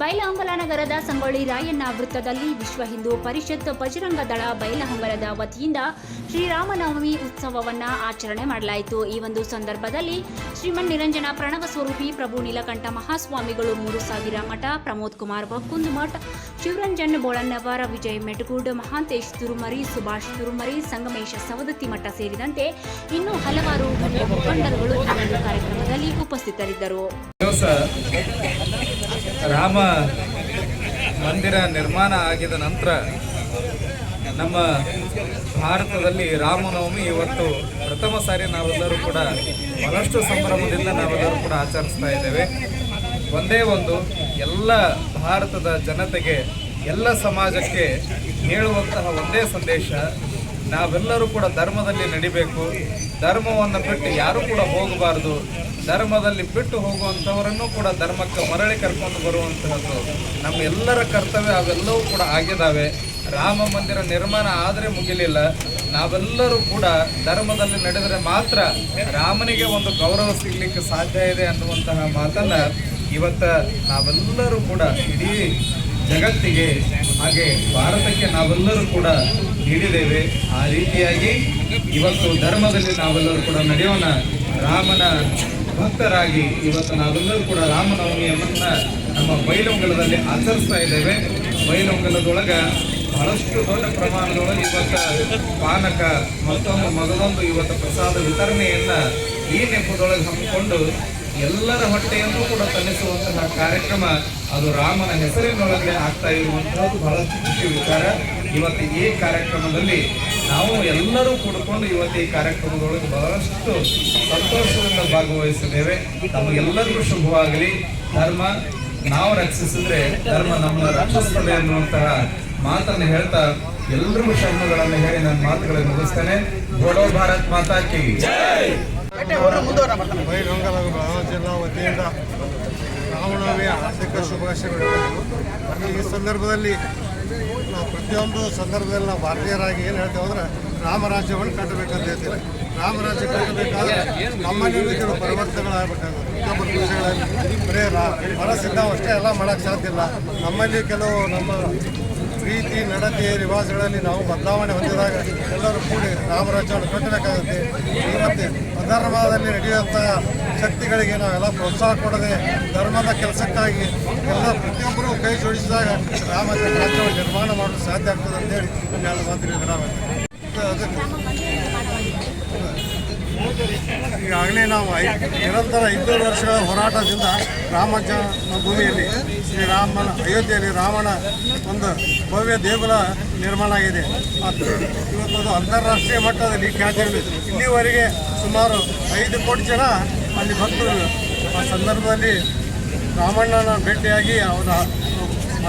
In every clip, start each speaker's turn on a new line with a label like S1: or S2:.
S1: ಬೈಲಹೊಂಗಲ ನಗರದ ಸಂಗೊಳ್ಳಿ ರಾಯಣ್ಣ ವೃತ್ತದಲ್ಲಿ ವಿಶ್ವ ಹಿಂದೂ ಪರಿಷತ್ ಬಜರಂಗ ದಳ ಬೈಲಹೊಂಗಲದ ವತಿಯಿಂದ ಶ್ರೀರಾಮನವಮಿ ಉತ್ಸವವನ್ನು ಆಚರಣೆ ಮಾಡಲಾಯಿತು. ಈ ಒಂದು ಸಂದರ್ಭದಲ್ಲಿ ಶ್ರೀಮನ್ ನಿರಂಜನ ಪ್ರಣವ ಸ್ವರೂಪಿ ಪ್ರಭು ನೀಲಕಂಠ ಮಹಾಸ್ವಾಮಿಗಳು ಮೂರು ಸಾವಿರ ಮಠ, ಪ್ರಮೋದ್ ಕುಮಾರ್ ಬಕ್ಕುಂದ್ ಮಠ, ಶಿವರಂಜನ್ ಬೋಳನ್ನವರ, ವಿಜಯ್ ಮೆಟಗೂಡ್, ಮಹಾಂತೇಶ್ ತುರುಮರಿ, ಸುಭಾಷ್ ತುರುಮರಿ, ಸಂಗಮೇಶ ಸವದತ್ತಿ ಮಠ ಸೇರಿದಂತೆ ಇನ್ನೂ ಹಲವಾರು ಮುಖಂಡರುಗಳು ಈ ಒಂದು ಕಾರ್ಯಕ್ರಮದಲ್ಲಿ ಉಪಸ್ಥಿತರಿದ್ದರು.
S2: ರಾಮ ಮಂದಿರ ನಿರ್ಮಾಣ ಆಗಿದ ನಂತರ ನಮ್ಮ ಭಾರತದಲ್ಲಿ ರಾಮನವಮಿ ಇವತ್ತು ಪ್ರಥಮ ಸಾರಿ ನಾವೆಲ್ಲರೂ ಕೂಡ ಬಹಳಷ್ಟು ಸಂಭ್ರಮದಿಂದ ನಾವೆಲ್ಲರೂ ಕೂಡ ಆಚರಿಸ್ತಾ ಇದ್ದೇವೆ. ಒಂದೇ ಒಂದು, ಎಲ್ಲ ಭಾರತದ ಜನತೆಗೆ, ಎಲ್ಲ ಸಮಾಜಕ್ಕೆ ಹೇಳುವಂತಹ ಒಂದೇ ಸಂದೇಶ ನಾವೆಲ್ಲರೂ ಕೂಡ ಧರ್ಮದಲ್ಲಿ ನಡಿಬೇಕು. ಧರ್ಮವನ್ನು ಬಿಟ್ಟು ಯಾರೂ ಕೂಡ ಹೋಗಬಾರ್ದು. ಧರ್ಮದಲ್ಲಿ ಬಿಟ್ಟು ಹೋಗುವಂಥವರನ್ನು ಕೂಡ ಧರ್ಮಕ್ಕೆ ಮರಳಿ ಕರ್ಕೊಂಡು ಬರುವಂತಹದ್ದು ನಮ್ಮ ಎಲ್ಲರ ಕರ್ತವ್ಯ ಅವೆಲ್ಲವೂ ಕೂಡ ಆಗಿದ್ದಾವೆ. ರಾಮ ಮಂದಿರ ನಿರ್ಮಾಣ ಆದರೆ ಮುಗಿಲಿಲ್ಲ. ನಾವೆಲ್ಲರೂ ಕೂಡ ಧರ್ಮದಲ್ಲಿ ನಡೆದರೆ ಮಾತ್ರ ರಾಮನಿಗೆ ಒಂದು ಗೌರವ ಸಿಗಲಿಕ್ಕೆ ಸಾಧ್ಯ ಇದೆ ಅನ್ನುವಂತಹ ಮಾತನ್ನು ಇವತ್ತ ನಾವೆಲ್ಲರೂ ಕೂಡ ಇಡೀ ಜಗತ್ತಿಗೆ, ಹಾಗೆ ಭಾರತಕ್ಕೆ ನಾವೆಲ್ಲರೂ ಕೂಡ ನೀಡಿದ್ದೇವೆ. ಆ ರೀತಿಯಾಗಿ ಇವತ್ತು ಧರ್ಮದಲ್ಲಿ ನಾವೆಲ್ಲರೂ ಕೂಡ ನಡೆಯೋಣ. ರಾಮನ ಭಕ್ತರಾಗಿ ಇವತ್ತು ನಾವೆಲ್ಲರೂ ಕೂಡ ರಾಮನವಮಿಯನ್ನ ನಮ್ಮ ಬೈಲೊಂಗಲದಲ್ಲಿ ಆಚರಿಸ್ತಾ ಇದ್ದೇವೆ. ಬೈಲೊಂಗಲದೊಳಗ ಬಹಳಷ್ಟು ದೊಡ್ಡ ಪ್ರಮಾಣದೊಳಗೆ ಇವತ್ತು ಪಾನಕ, ಮತ್ತೊಂದು ಮಗದೊಂದು ಇವತ್ತು ಪ್ರಸಾದ ವಿತರಣೆಯನ್ನ ಈ ನೆಪದೊಳಗೆ ಹಮ್ಮಿಕೊಂಡು ಎಲ್ಲರ ಹೊಟ್ಟೆಯನ್ನು ಕೂಡ ತಣಿಸುವಂತಹ ಕಾರ್ಯಕ್ರಮ ಅದು ರಾಮನ ಹೆಸರಿನೊಳಗೆ ಆಗ್ತಾ ಇರುವಂತಹದ್ದು ಬಹಳಷ್ಟು ಖುಷಿ ವಿಚಾರ. ಇವತ್ತು ಈ ಕಾರ್ಯಕ್ರಮದಲ್ಲಿ ನಾವು ಎಲ್ಲರೂ ಕೂಡಿಕೊಂಡು ಇವತ್ತು ಈ ಕಾರ್ಯಕ್ರಮದೊಳಗೆ ಬಹಳಷ್ಟು ಸಂತೋಷದಿಂದ ಭಾಗವಹಿಸಿದ್ದೇವೆ. ನಮಗೆಲ್ಲರಿಗೂ ಶುಭವಾಗಲಿ. ಧರ್ಮ, ನಾವು ರಕ್ಷಿಸಿದ್ರೆ ಧರ್ಮ ನಮ್ಮನ್ನು ರಕ್ಷಿಸ್ತದೆ ಅನ್ನುವಂತಹ ಮಾತನ್ನು ಹೇಳ್ತಾ ಎಲ್ಲರಿಗೂ ಶರಣಗಳನ್ನು ಹೇಳಿ ನನ್ನ ಮಾತುಗಳನ್ನು ಮುಗಿಸ್ತೇನೆ. ಗೋಡೋ ಭಾರತ್ ಮಾತಾ ಕಿ
S3: ಬೆಳಗಾವಿ ಜಿಲ್ಲಾ ವತಿಯಿಂದ ರಾಮನವಮಿಯ ಹಾರ್ದಿಕ ಶುಭಾಶಯಗಳು. ಈ ಸಂದರ್ಭದಲ್ಲಿ ನಾವು ಪ್ರತಿಯೊಂದು ಸಂದರ್ಭದಲ್ಲಿ ನಾವು ಭಾರತೀಯರಾಗಿ ಏನು ಹೇಳ್ತೇವೆ ಅಂದ್ರೆ ರಾಮರಾಜ್ಯವನ್ನು ಕಟ್ಟಬೇಕಂತ ಹೇಳ್ತೀವಿ. ರಾಮರಾಜ್ಯ ಕಟ್ಟಬೇಕಾದ್ರೆ ನಮ್ಮಲ್ಲಿ ಪರಿವರ್ತನೆಗಳಾಗಬೇಕಾಗುತ್ತೆ. ಪ್ರತಿಯೊಬ್ಬರ ವಿಷಯಗಳಲ್ಲಿ ಬರೀ ರಾ ಮನಸ್ಸಿಂದ ಅಷ್ಟೇ ಎಲ್ಲ ಮಾಡೋಕ್ಕೆ ಸಾಧ್ಯ ಇಲ್ಲ. ನಮ್ಮಲ್ಲಿ ಕೆಲವು ನಮ್ಮ ರೀತಿ ನಡತೆ, ರಿವಾಜ್ಗಳಲ್ಲಿ ನಾವು ಬದಲಾವಣೆ ಹೊಂದಿದಾಗ ಎಲ್ಲರೂ ಕೂಡಿ ರಾಮರಾಜ್ಯವನ್ನು ಕಟ್ಟಬೇಕಾಗುತ್ತೆ. ಮತ್ತೆ ಅಧರ್ಮದಲ್ಲಿ ನಡೆಯುವಂತಹ ಶಕ್ತಿಗಳಿಗೆ ನಾವೆಲ್ಲ ಪ್ರೋತ್ಸಾಹ ಕೊಡದೆ ಧರ್ಮದ ಕೆಲಸಕ್ಕಾಗಿ ಎಲ್ಲ ಪ್ರತಿಯೊಬ್ಬರೂ ಕೈ ಜೋಡಿಸಿದಾಗ ರಾಮ ರಾಜ್ಯವನ್ನು ನಿರ್ಮಾಣ ಮಾಡಲು ಸಾಧ್ಯ ಆಗ್ತದೆ ಅಂತೇಳಿ ಮಾತಿನ ವಿರಾಮ ಈಗಾಗಲೇ ನಾವು ನಿರಂತರ ಇನ್ನೂರು ವರ್ಷಗಳ ಹೋರಾಟದಿಂದ ರಾಮ ಭೂಮಿಯಲ್ಲಿ ಶ್ರೀರಾಮನ ಅಯೋಧ್ಯೆಯಲ್ಲಿ ರಾಮನ ಒಂದು ಭವ್ಯ ದೇಗುಲ ನಿರ್ಮಾಣ ಆಗಿದೆ. ಅದು ಇವತ್ತು ಅಂತಾರಾಷ್ಟ್ರೀಯ ಮಟ್ಟದಲ್ಲಿ ಖ್ಯಾತಿ ಇಲ್ಲಿವರೆಗೆ ಸುಮಾರು ಐದು ಕೋಟಿ ಜನ ಅಲ್ಲಿ ಭಕ್ತರು ಆ ಸಂದರ್ಭದಲ್ಲಿ ರಾಮಣ್ಣನ ಭೇಟಿಯಾಗಿ ಅವರ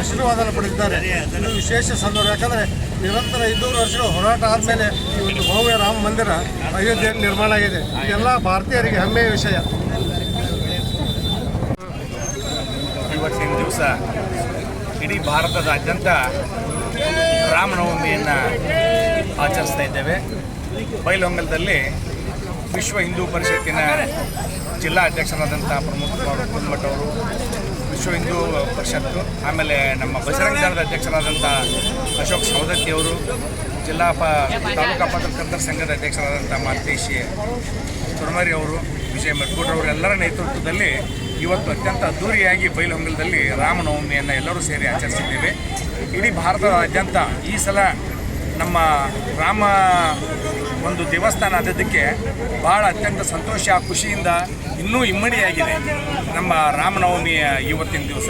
S3: ಆಶೀರ್ವಾದನ ಪಡೆದಿದ್ದಾರೆ. ಇದು ವಿಶೇಷ ಸಂದರ್ಭ. ಯಾಕಂದರೆ ನಿರಂತರ ಐನೂರು ವರ್ಷಗಳ ಹೋರಾಟ ಆದಮೇಲೆ ಈ ಒಂದು ಭವ್ಯ ರಾಮ ಮಂದಿರ ಅಯೋಧ್ಯೆಯಲ್ಲಿ ನಿರ್ಮಾಣ ಆಗಿದೆ. ಎಲ್ಲ ಭಾರತೀಯರಿಗೆ ಹೆಮ್ಮೆಯ ವಿಷಯ.
S4: ಇವತ್ತಿನ ದಿವಸ ಇಡೀ ಭಾರತದಾದ್ಯಂತ ರಾಮನವಮಿಯನ್ನು ಆಚರಿಸ್ತಾ ಇದ್ದೇವೆ. ಬೈಲೊಂಗಲದಲ್ಲಿ ವಿಶ್ವ ಹಿಂದೂ ಪರಿಷತ್ತಿನ ಜಿಲ್ಲಾ ಅಧ್ಯಕ್ಷರಾದಂಥ ಪ್ರಮೋದ್ ಕುಮಾರ್ ಅವರು ವಿಶ್ವ ಹಿಂದೂ ಪರಿಷತ್ತು ಆಮೇಲೆ ನಮ್ಮ ಬಜರಂಗ ದಳದ ಅಧ್ಯಕ್ಷರಾದಂಥ ಅಶೋಕ್ ಸವದತ್ತಿ ಅವರು, ಜಿಲ್ಲಾ ಪ, ತಾಲೂಕಾ ಪತ್ರಕರ್ತರ ಸಂಘದ ಅಧ್ಯಕ್ಷರಾದಂಥ ಮಾತೇಶಿ ತುರ್ಮರಿ ಅವರು, ವಿಜಯ ಅವರು ಎಲ್ಲರ ನೇತೃತ್ವದಲ್ಲಿ ಇವತ್ತು ಅತ್ಯಂತ ಅದ್ದೂರಿಯಾಗಿ ಬೈಲಹೊಂಗಲದಲ್ಲಿ ರಾಮನವಮಿಯನ್ನು ಎಲ್ಲರೂ ಸೇರಿ ಆಚರಿಸಿದ್ದೇವೆ. ಇಡೀ ಭಾರತದಾದ್ಯಂತ ಈ ಸಲ ನಮ್ಮ ರಾಮ ಒಂದು ದೇವಸ್ಥಾನ ಆದದ್ದಕ್ಕೆ ಭಾಳ ಅತ್ಯಂತ ಸಂತೋಷ, ಖುಷಿಯಿಂದ ಇನ್ನೂ ಇಮ್ಮಡಿಯಾಗಿದೆ ನಮ್ಮ ರಾಮನವಮಿಯ ಇವತ್ತಿನ ದಿವಸ.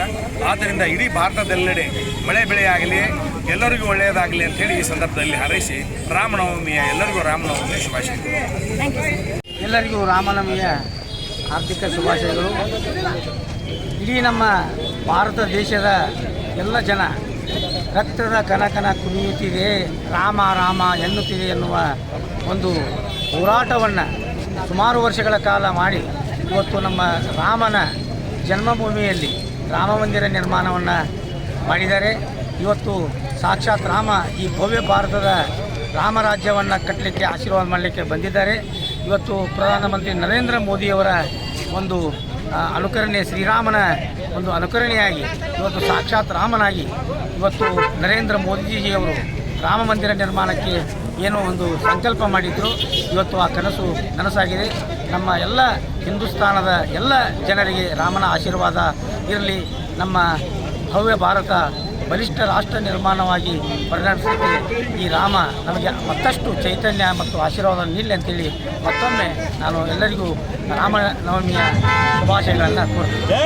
S4: ಆದ್ದರಿಂದ ಇಡೀ ಭಾರತದೆಲ್ಲೆಡೆ ಮಳೆ ಬೆಳೆಯಾಗಲಿ, ಎಲ್ಲರಿಗೂ ಒಳ್ಳೆಯದಾಗಲಿ ಅಂತೇಳಿ ಈ ಸಂದರ್ಭದಲ್ಲಿ ಹಾರೈಸಿ ರಾಮನವಮಿಯ ಎಲ್ಲರಿಗೂ ರಾಮನವಮಿಯ ಶುಭಾಶಯಗಳು.
S5: ಎಲ್ಲರಿಗೂ ರಾಮನವಮಿಯ ಹಾರ್ದಿಕ ಶುಭಾಶಯಗಳು. ಇಡೀ ನಮ್ಮ ಭಾರತ ದೇಶದ ಎಲ್ಲ ಜನ ರಕ್ತದ ಕನಕನ ಕುಣಿಯುತ್ತಿದೆ, ರಾಮ ರಾಮ ಎನ್ನುತ್ತಿದೆ ಎನ್ನುವ ಒಂದು ಹೋರಾಟವನ್ನು ಸುಮಾರು ವರ್ಷಗಳ ಕಾಲ ಮಾಡಿ ಇವತ್ತು ನಮ್ಮ ರಾಮನ ಜನ್ಮಭೂಮಿಯಲ್ಲಿ ರಾಮ ಮಂದಿರ ನಿರ್ಮಾಣವನ್ನು ಮಾಡಿದ್ದಾರೆ. ಇವತ್ತು ಸಾಕ್ಷಾತ್ ರಾಮ ಈ ಭವ್ಯ ಭಾರತದ ರಾಮರಾಜ್ಯವನ್ನು ಕಟ್ಟಲಿಕ್ಕೆ ಆಶೀರ್ವಾದ ಮಾಡಲಿಕ್ಕೆ ಬಂದಿದ್ದಾರೆ. ಇವತ್ತು ಪ್ರಧಾನಮಂತ್ರಿ ನರೇಂದ್ರ ಮೋದಿಯವರ ಒಂದು ಅನುಕರಣೆ, ಶ್ರೀರಾಮನ ಒಂದು ಅನುಕರಣೆಯಾಗಿ ಇವತ್ತು ಸಾಕ್ಷಾತ್ ರಾಮನಾಗಿ ಇವತ್ತು ನರೇಂದ್ರ ಮೋದಿಜಿಯವರು ರಾಮ ಮಂದಿರ ನಿರ್ಮಾಣಕ್ಕೆ ಏನೋ ಒಂದು ಸಂಕಲ್ಪ ಮಾಡಿದ್ರು. ಇವತ್ತು ಆ ಕನಸು ನನಸಾಗಿದೆ. ನಮ್ಮ ಎಲ್ಲ ಹಿಂದೂಸ್ತಾನದ ಎಲ್ಲ ಜನರಿಗೆ ರಾಮನ ಆಶೀರ್ವಾದ ಇರಲಿ. ನಮ್ಮ ಭವ್ಯ ಭಾರತ ಬಲಿಷ್ಠ ರಾಷ್ಟ್ರ ನಿರ್ಮಾಣವಾಗಿ ಪರಿಣಮಿಸಲಿಕ್ಕೆ ಈ ರಾಮ ನಮಗೆ ಮತ್ತಷ್ಟು ಚೈತನ್ಯ ಮತ್ತು ಆಶೀರ್ವಾದ ನೀಡಲಿ ಅಂತೇಳಿ ಮತ್ತೊಮ್ಮೆ ನಾನು ಎಲ್ಲರಿಗೂ ರಾಮನವಮಿಯ ಶುಭಾಶಯಗಳನ್ನು ಕೋರ್ತೀನಿ